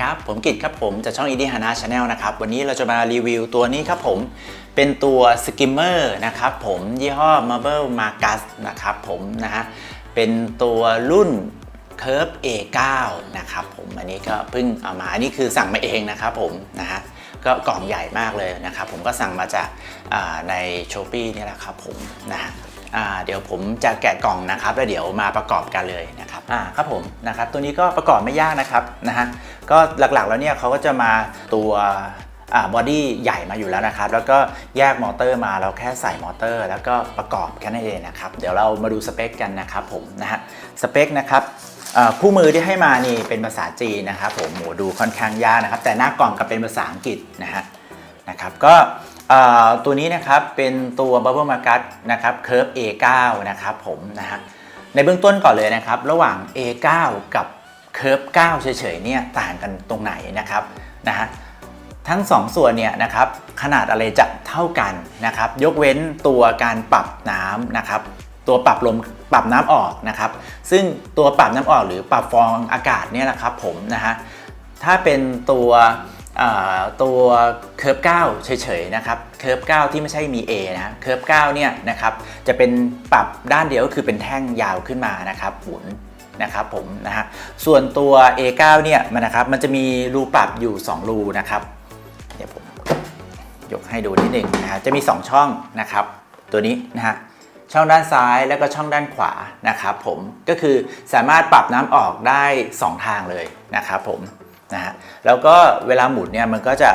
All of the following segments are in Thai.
ครับ ผมกิตครับผมจากช่อง e d h a n a Channel นะครับ วันนี้เราจะมารีวิวตัวนี้ครับผม เป็นตัว Skimmer นะครับผมยี่ห้อ Marble Marcus นะครับผมนะฮะ เป็นตัวรุ่น Curve A9 นะครับผม อันนี้ก็เพิ่งเอามา อันนี้คือสั่งมาเองนะครับผมนะฮะ ก็กล่องใหญ่มากเลยนะครับ ผมก็สั่งมาจากาใน s h o p e e นี่แหละครับผมนะฮะ เดี๋ยวผมจะแกะกล่องนะครับ แล้วเดี๋ยวมาประกอบกันเลยนะครับอ่าครับผมนะครับ ตัวนี้ก็ประกอบไม่ยากนะครับนะฮะก็หลักๆแล้วเนี่ยเขาก็จะมาตัวบอดี้ใหญ่มาอยู่แล้วนะครับ แล้วก็แยกมอเตอร์มาเราแค่ใส่มอเตอร์ แล้วก็ประกอบแค่นั้นเองนะครับ เดี๋ยวเรามาดูสเปคกันนะครับผมนะฮะสเปคนะครับคู่มือที่ให้มานี่เป็นภาษาจีนนะครับผมโหดูค่อนข้างยากนะครับ แต่หน้ากล่องกับเป็นภาษาอังกฤษนะฮะนะครับก็ ตัวนี้นะครับเป็นตัว Bubble Market นะครับ Curve A9 นะครับผมนะฮะในเบื้องต้นก่อนเลยนะครับ ระหว่าง A9 กับ Curve 9เฉยๆเนี่ยต่างกันตรงไหนนะครับนะฮะทั้ง 2 ส่วนเนี่ยนะครับขนาดอะไรจะเท่ากันนะครับ ยกเว้นตัวการปรับน้ำนะครับตัวปรับลมปรับน้ำออกนะครับ ซึ่งตัวปรับน้ำออกหรือปรับฟองอากาศเนี่ยนะครับผมนะฮะถ้าเป็นตัว ตัวเคิร์ฟ9เฉยๆนะครับเคิร์ฟ9ที่ไม่ใช่มี A นะเคิร์ฟ9เนี่ยนะครับจะเป็นปรับด้านเดียวก็คือเป็นแท่งยาวขึ้นมานะครับหมุนนะครับผมนะฮะส่วนตัว A9 เนี่ยมันนะครับมันจะมีรูปรับอยู่ 2 รูนะครับเดี๋ยวผมยกให้ดูนิดหนึ่งนะฮะจะมี 2 ช่องนะครับ ตัวนี้นะฮะช่องด้านซ้ายแล้วก็ช่องด้านขวานะครับผมก็คือสามารถปรับน้ำออกได้ 2 ทางเลยนะครับผม นะฮะแล้วก็เวลาหมุนเนี่ยมันก็จะ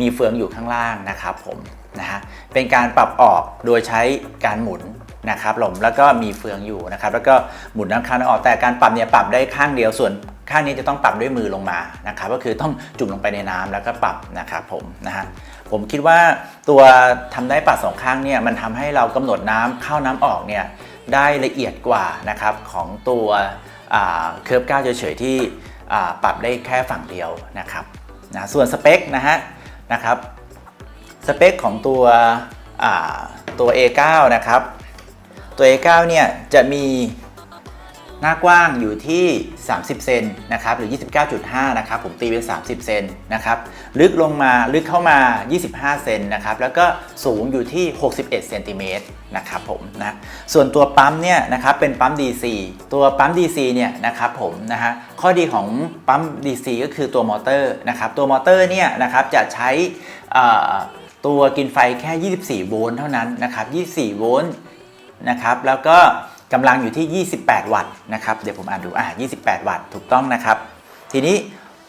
มีเฟืองอยู่ข้างล่างนะครับผมนะฮะเป็นการปรับออกโดยใช้การหมุนนะครับผมแล้วก็มีเฟืองอยู่นะครับแล้วก็หมุนด้านข้างออกแต่การปรับเนี่ยปรับได้ข้างเดียวส่วนข้างนี้จะต้องปรับด้วยมือลงมานะครับก็คือต้องจุ่มลงไปในน้ำแล้วก็ปรับนะครับผมนะฮะผมคิดว่าตัวทำได้ปัดสองข้างเนี่ยมันทำให้เรากำหนดน้ำเข้าน้ำออกเนี่ยได้ละเอียดกว่านะครับของตัวเคิร์ฟก้าเฉยๆที่ ปรับได้แค่ฝั่งเดียวนะครับนะส่วนสเปคนะฮะนะครับสเปคของตัวตัว A9 นะครับตัว A9 เนี่ยจะมี หน้ากว้างอยู่ที่ 30 เซนนะครับหรือ 29.5 นะครับผมตีเป็น 30 เซนนะครับลึกลงมาลึกเข้ามา 25 เซนนะครับแล้วก็สูงอยู่ที่ 61 เซนติเมตรนะครับผมนะส่วนตัวปั๊มเนี่ยนะครับเป็นปั๊ม DC ตัวปั๊ม DC เนี่ยนะครับผมนะฮะข้อดีของปั๊ม DC ก็คือตัวมอเตอร์นะครับตัวมอเตอร์เนี่ยนะครับจะใช้ตัวกินไฟแค่ 24 โวลต์เท่านั้นนะครับ 24 โวลต์นะครับแล้วก็ กำลังอยู่ที่ 28 วัตต์นะครับ เดี๋ยวผมอ่านดูอ่า28 วัตต์ถูกต้องนะครับ ทีนี้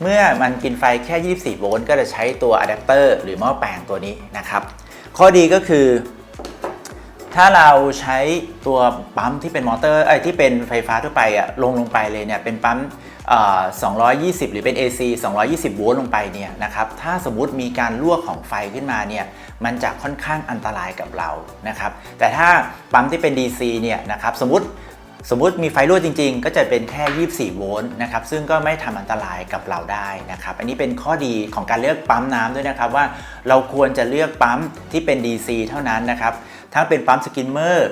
เมื่อมันกินไฟแค่ 24 โวลต์ก็จะใช้ตัวอะแดปเตอร์หรือหม้อแปลงตัวนี้นะครับ ข้อดีก็คือ ถ้าเราใช้ตัวปั๊มที่เป็นมอเตอร์ไอ้ที่เป็นไฟฟ้าทั่วไปอะลงลงไปเลยเนี่ยเป็นปั๊ม220 หรือเป็น AC 220 โวลต์ลงไปเนี่ยนะครับถ้าสมมติมีการลวกของไฟขึ้นมาเนี่ยมันจะค่อนข้างอันตรายกับเรานะครับแต่ถ้าปั๊มที่เป็น DC เนี่ยนะครับสมมติ สมมุติมีไฟรั่วจริงๆ ก็จะเป็นแค่ 24 โวลต์นะครับ ซึ่งก็ไม่ทำอันตรายกับเราได้นะครับ อันนี้เป็นข้อดีของการเลือกปั๊มน้ำด้วยนะครับว่าเราควรจะเลือกปั๊มที่เป็น DC เท่านั้นนะครับทั้งเป็นปั๊มสกินเมอร์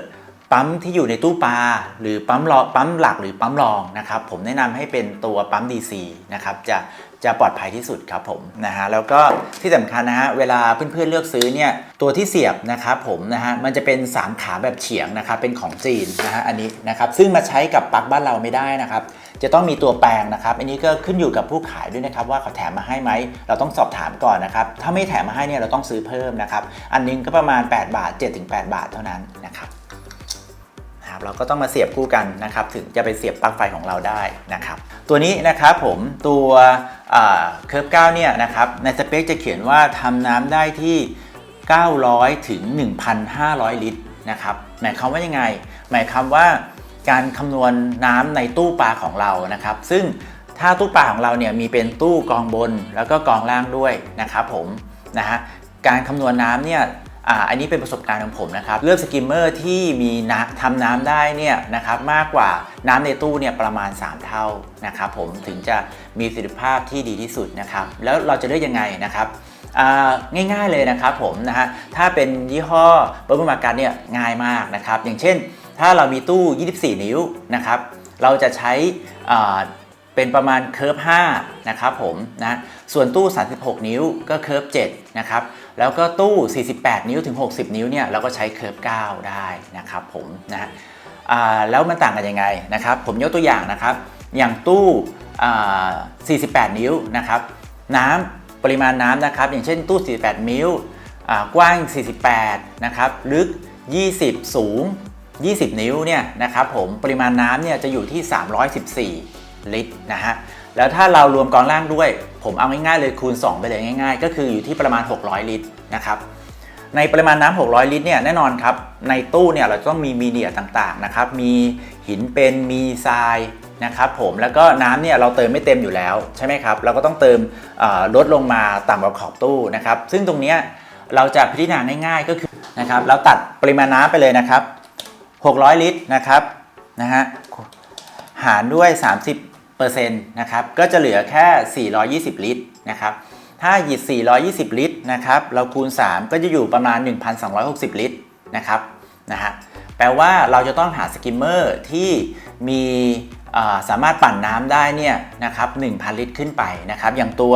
ปั๊มที่อยู่ในตู้ปลาหรือปั๊มรอปั๊มหลักหรือปั๊มรองนะครับ ผมแนะนำให้เป็นตัวปั๊ม DC นะครับจะ จะปลอดภัยที่สุดครับผมนะฮะแล้วก็ที่สำคัญนะฮะเวลาเพื่อนๆเลือกซื้อเนี่ยตัวที่เสียบนะครับผมนะฮะมันจะเป็น 3 ขาแบบเฉียงนะครับเป็นของจีนนะฮะอันนี้นะครับซึ่งมาใช้กับปลั๊กบ้านเราไม่ได้นะครับจะต้องมีตัวแปลงนะครับ อันนี้ก็ขึ้นอยู่กับผู้ขายด้วยนะครับว่าเขาแถมมาให้ไหม เราต้องสอบถามก่อนนะครับ ถ้าไม่แถมมาให้เนี่ยเราต้องซื้อเพิ่มนะครับ อันนึงก็ประมาณ 8 บาท 7-8 บาทเท่านั้นนะครับนะครับเราก็ต้องมาเสียบคู่กันนะครับ ถึงจะไปเสียบปลั๊กไฟของเราได้นะครับ ตัวนี้นะครับผมตัว เคิร์ฟ9เนี่ยนะครับในสเปคจะเขียนว่าทำน้ำได้ที่ 900 ถึง 1,500 ลิตรนะครับหมายความว่ายังไง หมายความว่าการคำนวณน้ำในตู้ปลาของเรานะครับ ซึ่งถ้าตู้ปลาของเราเนี่ยมีเป็นตู้กองบนแล้วก็กองล่างด้วยนะครับผมนะฮะการคำนวณน้ำเนี่ย อ่าอันนี้เป็นประสบการณ์ของผมนะครับ เลือกสกิมเมอร์ที่มีน้ำทำน้ำได้เนี่ยนะครับมากกว่าน้ำในตู้เนี่ยประมาณ 3 เท่านะครับผมถึงจะมีประสิทธิภาพที่ดีที่สุดนะครับแล้วเราจะเลือกยังไงนะครับง่ายๆเลยนะครับผมนะฮะถ้าเป็นยี่ห้อเบอร์เบอร์มาการเนี่ยง่ายมากนะครับ อย่างเช่น ถ้าเรามีตู้ 24 นิ้วนะครับ เราจะใช้เป็นประมาณเคิร์ฟ5นะครับผมนะส่วนตู้ 36 นิ้วก็เคิร์ฟ7นะครับ แล้วก็ตู้ 48 นิ้วถึง 60 นิ้วเนี่ยเราก็ใช้เคิร์ฟ9ได้นะครับผมนะแล้วมันต่างกันยังไงนะครับ ผมยกตัวอย่างนะครับ อย่างตู้อ่า48 นิ้วนะครับ น้ำปริมาณน้ำนะครับ อย่างเช่นตู้ 48นิ้วกว้าง 48 นะครับ ลึก 20 สูง 20 นิ้วเนี่ยนะครับผม ปริมาณน้ำเนี่ยจะอยู่ที่ 314 ลิตรนะฮะแล้วถ้าเรารวมกองล่างด้วย ผมเอาง่ายๆเลยคูณ 2 ไปเลยง่ายๆ ก็คืออยู่ที่ประมาณ 600 ลิตรนะครับในปริมาณน้ำ600 ลิตรเนี่ยแน่นอนครับในตู้เนี่ยเราต้องมีมีเดียต่างๆนะครับมีหินเป็นมีทรายนะครับผมแล้วก็น้ำเนี่ยเราเติมไม่เต็มอยู่แล้วใช่ไหมครับเราก็ต้องเติมลดลงมาต่ำกว่าขอบตู้นะครับซึ่งตรงนี้เราจะพิจารณาง่ายๆก็คือนะครับเราตัดปริมาณน้ำไปเลยนะครับ 600 ลิตรนะครับนะฮะหารด้วย 30 นะครับก็จะเหลือแค่ 420 ลิตรนะครับถ้าหยิบ420 ลิตรนะครับเราคูณ 3 ก็จะอยู่ประมาณ 1,260 ลิตรนะครับนะฮะแปลว่าเราจะต้องหาสกิมเมอร์ที่มีสามารถปั่นน้ำได้เนี่ยนะครับ1,000 ลิตรขึ้นไปนะครับอย่างตัว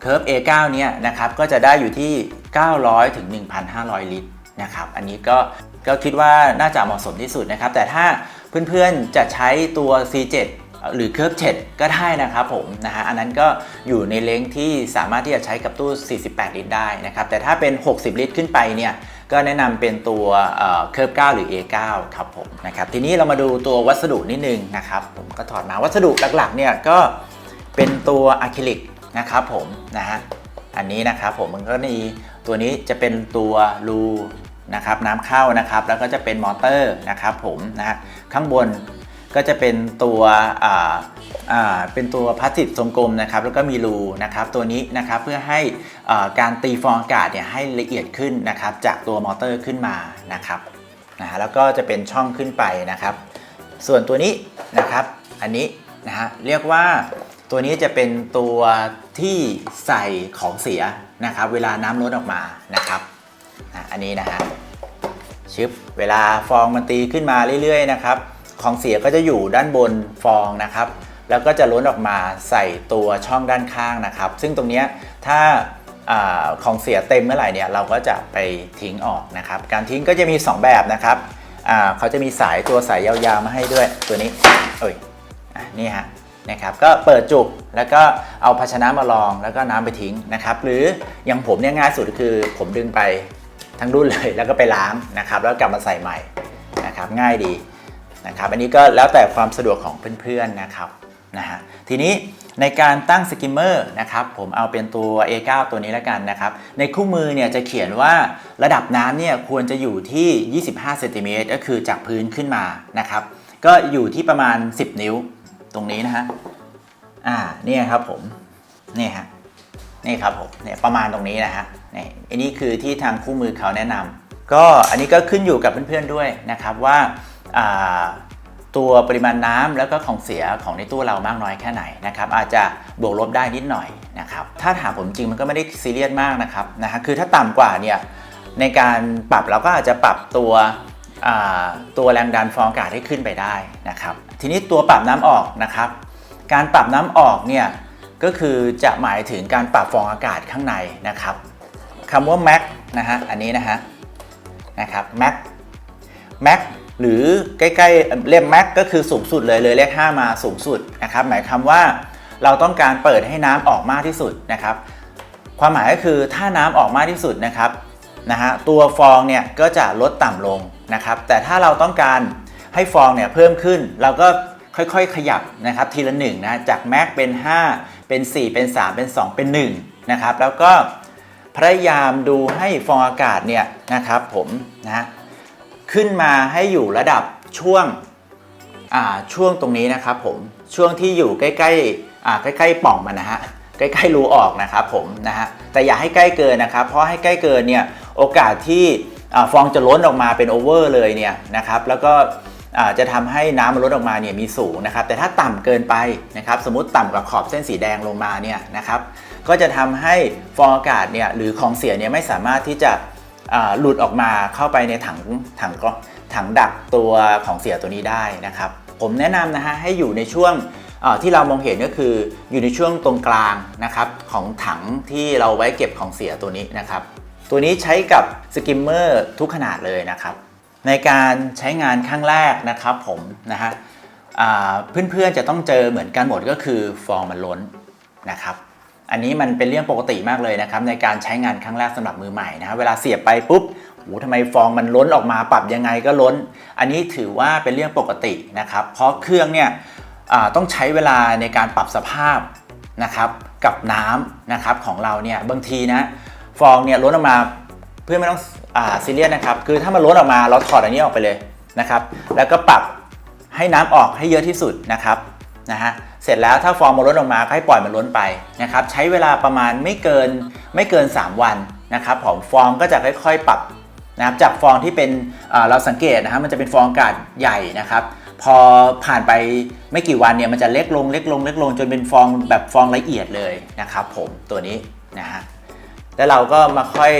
เคิร์ฟ A9 เนี่ยนะครับก็จะได้อยู่ที่ 900 ถึง 1,500 ลิตรนะครับอันนี้ก็ก็คิดว่าน่าจะเหมาะสมที่สุดนะครับ แต่ถ้าเพื่อนๆจะใช้ตัว C7 หรือเคิร์ฟเจ็ดก็ได้นะครับผมนะฮะอันนั้นก็อยู่ในเลงที่สามารถที่จะใช้กับตู้ 48 ลิตรได้นะครับแต่ถ้าเป็น 60 ลิตรขึ้นไปเนี่ยก็แนะนำเป็นตัวเคิร์ฟ9หรือ A9 ครับผมนะครับทีนี้เรามาดูตัววัสดุนิดนึงนะครับผมก็ถอดมาวัสดุหลักๆเนี่ยก็เป็นตัวอะคริลิกนะครับผมนะฮะอันนี้นะครับผมมันก็มีตัวนี้จะเป็นตัวรูนะครับน้ำเข้านะครับแล้วก็จะเป็นมอเตอร์นะครับผมนะฮะข้างบน ก็จะเป็นตัวเป็นตัวพลาสติกทรงกลมนะครับแล้วก็มีรูนะครับตัวนี้นะครับเพื่อให้การตีฟองอากาศเนี่ยให้ละเอียดขึ้นนะครับจากตัวมอเตอร์ขึ้นมานะครับนะฮะแล้วก็จะเป็นช่องขึ้นไปนะครับ ส่วนตัวนี้นะครับอันนี้นะฮะเรียกว่าตัวนี้จะเป็นตัวที่ใส่ของเสียนะครับเวลาน้ำล้นออกมานะครับอันนี้นะฮะชึบเวลาฟองมันตีขึ้นมาเรื่อยๆนะครับ ของเสียก็จะอยู่ด้านบนฟองนะครับ แล้วก็จะล้นออกมาใส่ตัวช่องด้านข้างนะครับ ซึ่งตรงนี้ถ้าอของเสียเต็มเมื่อไหร่เนี่ยเราก็จะไปทิ้งออกนะครับ การทิ้งก็จะมี 2 แบบนะครับเขาจะมีสายตัวสายยาวๆมาให้ด้วยตัวนี้เอ้ยอนี่ฮะนะครับก็เปิดจุกแล้วก็เอาภาชนะมารองแล้วก็น้ำไปทิ้งนะครับ หรืออย่างผมเนี่ยง่ายสุดคือผมดึงไปทั้งรุ่นเลยแล้วก็ไปล้างนะครับ แล้วกลับมาใส่ใหม่นะครับ ง่ายดี นะครับอันนี้ก็แล้วแต่ความสะดวกของเพื่อนๆนะครับนะฮะทีนี้ในการตั้งสกิมเมอร์นะครับผมเอาเป็นตัว A9 ตัวนี้แล้วกันนะครับในคู่มือเนี่ยจะเขียนว่าระดับน้ำเนี่ยควรจะอยู่ที่ 25เซนติเมตรก็คือจากพื้นขึ้นมานะครับก็อยู่ที่ประมาณ 10 นิ้วตรงนี้นะฮะอ่าเนี่ยครับผมนี่ฮะนี่ครับผมเนี่ยประมาณตรงนี้นะฮะนี่อันนี้คือที่ทางคู่มือเขาแนะนำก็อันนี้ก็ขึ้นอยู่กับเพื่อนๆด้วยนะครับว่าอ่า ตัวปริมาณน้ำแล้วก็ของเสียของในตู้เรามากน้อยแค่ไหนนะครับอาจจะบวกลบได้นิดหน่อยนะครับถ้าถามผมจริงมันก็ไม่ได้ซีเรียสมากนะครับนะฮะคือถ้าต่ำกว่าเนี่ยในการปรับเราก็อาจจะปรับตัวตัวแรงดันฟองอากาศให้ขึ้นไปได้นะครับทีนี้ตัวปรับน้ำออกนะครับการปรับน้ำออกเนี่ยก็คือจะหมายถึงการปรับฟองอากาศข้างในนะครับคำว่า max นะฮะอันนี้นะฮะนะครับ max max หรือใกล้ๆเรียก max ก็คือสูงสุดเลยเลยเลข5มาสูงสุดนะครับหมายความว่าเราต้องการเปิดให้น้ำออกมากที่สุดนะครับ ความหมายก็คือถ้าน้ำออกมากที่สุดนะครับนะฮะตัวฟองเนี่ยก็จะลดต่ำลงนะครับ แต่ถ้าเราต้องการให้ฟองเนี่ยเพิ่มขึ้น เราก็ค่อยๆขยับนะครับทีละหนึ่งนะจากแม็กเป็น 5 เป็น 4 เป็น 3 เป็น 2 เป็น1นะครับแล้วก็พยายามดูให้ฟองอากาศเนี่ยนะครับผมนะ ขึ้นมาให้อยู่ระดับช่วงอ่าช่วงตรงนี้นะครับผมช่วงที่อยู่ใกล้ๆอ่าใกล้ๆปล่องมันนะฮะใกล้ๆรูออกนะครับผมนะฮะแต่อย่าให้ใกล้เกินนะครับ เพราะให้ใกล้เกินเนี่ยโอกาสที่อ่าฟองจะล้นออกมาเป็นโอเวอร์เลยเนี่ยนะครับแล้วก็อ่าจะทำให้น้ำมันลดออกมาเนี่ยมีสูงนะครับ แต่ถ้าต่ำเกินไปนะครับสมมติต่ำกว่าขอบเส้นสีแดงลงมาเนี่ยนะครับก็จะทำให้ฟองอากาศเนี่ยหรือของเสียเนี่ยไม่สามารถที่จะ หลุดออกมาเข้าไปในถังถังก็ถังดักตัวของเสียตัวนี้ได้นะครับ ผมแนะนำนะฮะให้อยู่ในช่วงที่เรามองเห็นก็คืออยู่ในช่วงตรงกลางนะครับของถังที่เราไว้เก็บของเสียตัวนี้นะครับ ตัวนี้ใช้กับสกิมเมอร์ทุกขนาดเลยนะครับ ในการใช้งานครั้งแรกนะครับผมนะฮะเพื่อนๆจะต้องเจอเหมือนกันหมดก็คือฟองมันล้นนะครับ อันนี้มันเป็นเรื่องปกติมากเลยนะครับในการใช้งานครั้งแรกสำหรับมือใหม่นะเวลาเสียบไปปุ๊บโอ้ทำไมฟองมันล้นออกมาปรับยังไงก็ล้น อันนี้ถือว่าเป็นเรื่องปกตินะครับ เพราะเครื่องเนี่ยต้องใช้เวลาในการปรับสภาพนะครับกับน้ำนะครับของเราเนี่ยบางทีนะฟองเนี่ยล้นออกมาเพื่อไม่ต้องอซีเรียสนะครับคือถ้ามันล้นออกมาเราถอดอันนี้ออกไปเลยนะครับ แล้วก็ปรับให้น้ำออกให้เยอะที่สุดนะครับนะฮะ เสร็จแล้วถ้าฟองมันล้นออกมาก็ให้ปล่อยมันล้นไปนะครับใช้เวลาประมาณไม่เกินไม่เกิน 3 วันนะครับผมฟองก็จะค่อยๆปรับนะครับจากฟองที่เป็นเราสังเกตนะครับมันจะเป็นฟองอากาศใหญ่นะครับ พอผ่านไปไม่กี่วันเนี่ยมันจะเล็กลงเล็กลงเล็กลงจนเป็นฟองแบบฟองละเอียดเลยนะครับผมตัวนี้นะฮะแล้วเราก็มาค่อย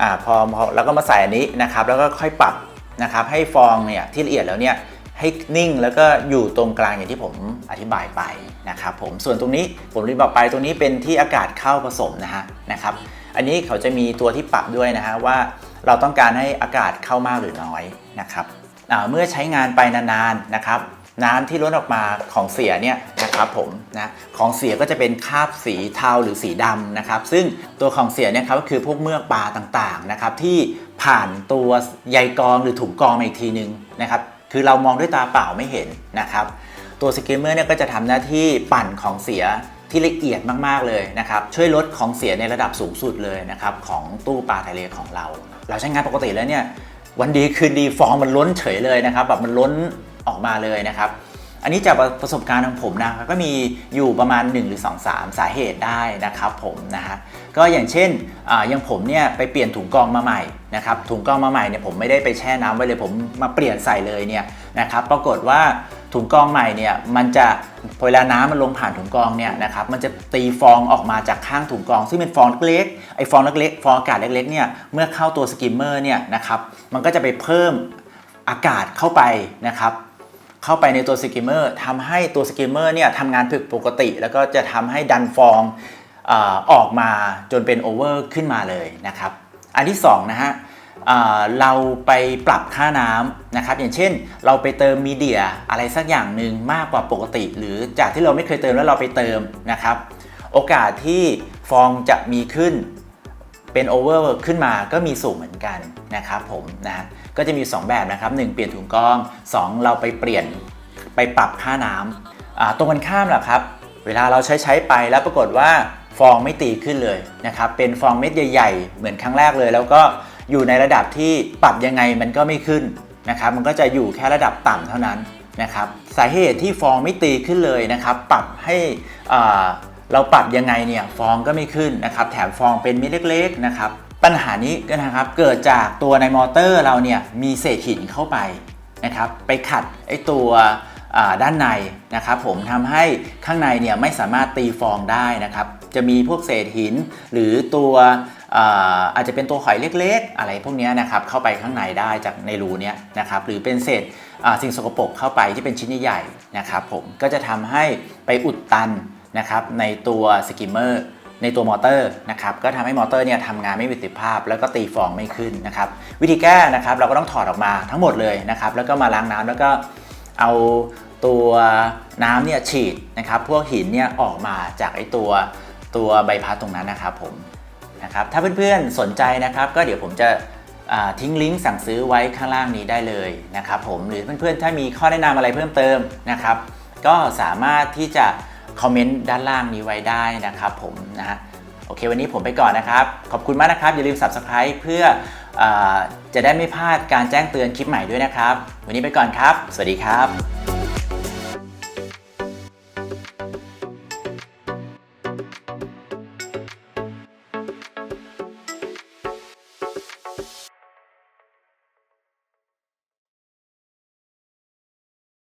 อาพอพอเราก็มาใส่อันนี้นะครับแล้วก็ค่อยปรับนะครับให้ฟองเนี่ยที่ละเอียดแล้วเนี่ย ให้นิ่งแล้วก็อยู่ตรงกลางอย่างที่ผมอธิบายไปนะครับผมส่วนตรงนี้ผมรีบบอกไปตรงนี้เป็นที่อากาศเข้าผสมนะฮะนะครับ อันนี้เขาจะมีตัวที่ปรับด้วยนะฮะว่าเราต้องการให้อากาศเข้ามากหรือน้อยนะครับเมื่อใช้งานไปนานๆนะครับน้ำที่ล้นออกมาของเสียเนี่ยนะครับผมนะของเสียก็จะเป็นคราบสีเทาหรือสีดำนะครับ ซึ่งตัวของเสียเนี่ยครับก็คือพวกเมือกปลาต่างๆนะครับที่ผ่านตัวใยกรองหรือถุงกรองมาอีกทีนึงนะครับ คือเรามองด้วยตาเปล่าไม่เห็นนะครับ ตัวสกิมเมอร์เนี่ยก็จะทำหน้าที่ปั่นของเสียที่ละเอียดมากๆเลยนะครับ ช่วยลดของเสียในระดับสูงสุดเลยนะครับของตู้ปลาทะเลของเรา เราใช้งานปกติแล้วเนี่ยวันดีคืนดีฟองมันล้นเฉยเลยนะครับแบบมันล้นออกมาเลยนะครับ อันนี้จากประสบการณ์ของผมนะครับก็มีอยู่ประมาณ 1 หรือ 2 3 สาเหตุได้นะครับผมนะฮะก็อย่างเช่นออย่างผมเนี่ยไปเปลี่ยนถุงกรองมาใหม่นะครับถุงกรองมาใหม่เนี่ยผมไม่ได้ไปแช่น้ำไว้เลยผมมาเปลี่ยนใส่เลยเนี่ยนะครับปรากฏว่าถุงกรองใหม่เนี่ยมันจะเวลาน้ำมันลงผ่านถุงกรองเนี่ยนะครับมันจะตีฟองออกมาจากข้างถุงกรอง ซึ่งเป็นฟองเล็กไอฟองเล็กฟองอากาศเล็กๆเนี่ยเมื่อเข้าตัวสกิมเมอร์เนี่ยนะครับมันก็จะไปเพิ่มอากาศเข้าไปนะครับ เข้าไปในตัวสกิมเมอร์ทำให้ตัวสกิมเมอร์เนี่ยทำงานผิดปกติ แล้วก็จะทำให้ดันฟองอออกมาจนเป็นโอเวอร์ขึ้นมาเลยนะครับ อันที่2นะฮะเราไปปรับค่าน้ำนะครับ อย่างเช่น เราไปเติมมีเดียอะไรสักอย่างหนึ่งมากกว่าปกติ หรือจากที่เราไม่เคยเติมแล้วเราไปเติมนะครับ โอกาสที่ฟองจะมีขึ้น เป็นโอเวอร์ขึ้นมาก็มีสูงเหมือนกันนะครับผมนะก็จะมี 2 แบบนะครับ 1 เปลี่ยนถุงกรอง 2 เราไปเปลี่ยนไปปรับค่าน้ำอ่าตรงกันข้ามแหละครับ เวลาเราใช้ใช้ไปแล้วปรากฏว่าฟองไม่ตีขึ้นเลยนะครับเป็นฟองเม็ดใหญ่ ๆ เหมือนครั้งแรกเลย แล้วก็อยู่ในระดับที่ปรับยังไงมันก็ไม่ขึ้นนะครับมันก็จะอยู่แค่ระดับต่ำเท่านั้นนะครับสาเหตุที่ฟองไม่ตีขึ้นเลยนะครับ ปรับให้อ่า เราปรับยังไงเนี่ยฟองก็ไม่ขึ้นนะครับ แถมฟองเป็นเม็ดเล็ก ๆ นะครับ ปัญหานี้ก็นะครับเกิดจากตัวในมอเตอร์เราเนี่ยมีเศษหินเข้าไปนะครับ ไปขัดไอตัวด้านในนะครับผมทำให้ข้างในเนี่ยไม่สามารถตีฟองได้นะครับ จะมีพวกเศษหินหรือตัวอาอาจจะเป็นตัวหอยเล็กๆ อะไรพวกนี้นะครับเข้าไปข้างในได้จากในรูเนี้ยนะครับหรือเป็นเศษสิ่งสกปรกเข้าไปที่เป็นชิ้นใหญ่ๆนะครับผมก็จะทำให้ไปอุดตัน นะครับในตัวสกิมเมอร์ในตัวมอเตอร์นะครับก็ทำให้มอเตอร์เนี่ยทำงานไม่มีประสิทธิภาพ แล้วก็ตีฟองไม่ขึ้นนะครับวิธีแก้นะครับเราก็ต้องถอดออกมาทั้งหมดเลยนะครับแล้วก็มาล้างน้ำแล้วก็เอาตัวน้ำเนี่ยฉีดนะครับพวกหินเนี่ยออกมาจากไอตัวตัวใบพัดตรงนั้นนะครับผมนะครับถ้าเพื่อนๆสนใจนะครับ ก็เดี๋ยวผมจะทิ้งลิงก์สั่งซื้อไว้ข้างล่างนี้ได้เลยนะครับผมหรือเพื่อนๆถ้ามีข้อแนะนำอะไรเพิ่มเติมนะครับ ก็สามารถที่จะ คอมเมนต์ด้านล่างนี้ไว้ได้นะครับผมนะฮะโอเค วันนี้ผมไปก่อนนะครับ ขอบคุณมากนะครับ อย่าลืม Subscribe เพื่ออจะได้ไม่พลาดการแจ้งเตือนคลิปใหม่ด้วยนะครับ วันนี้ไปก่อนครับ สวัสดีครับ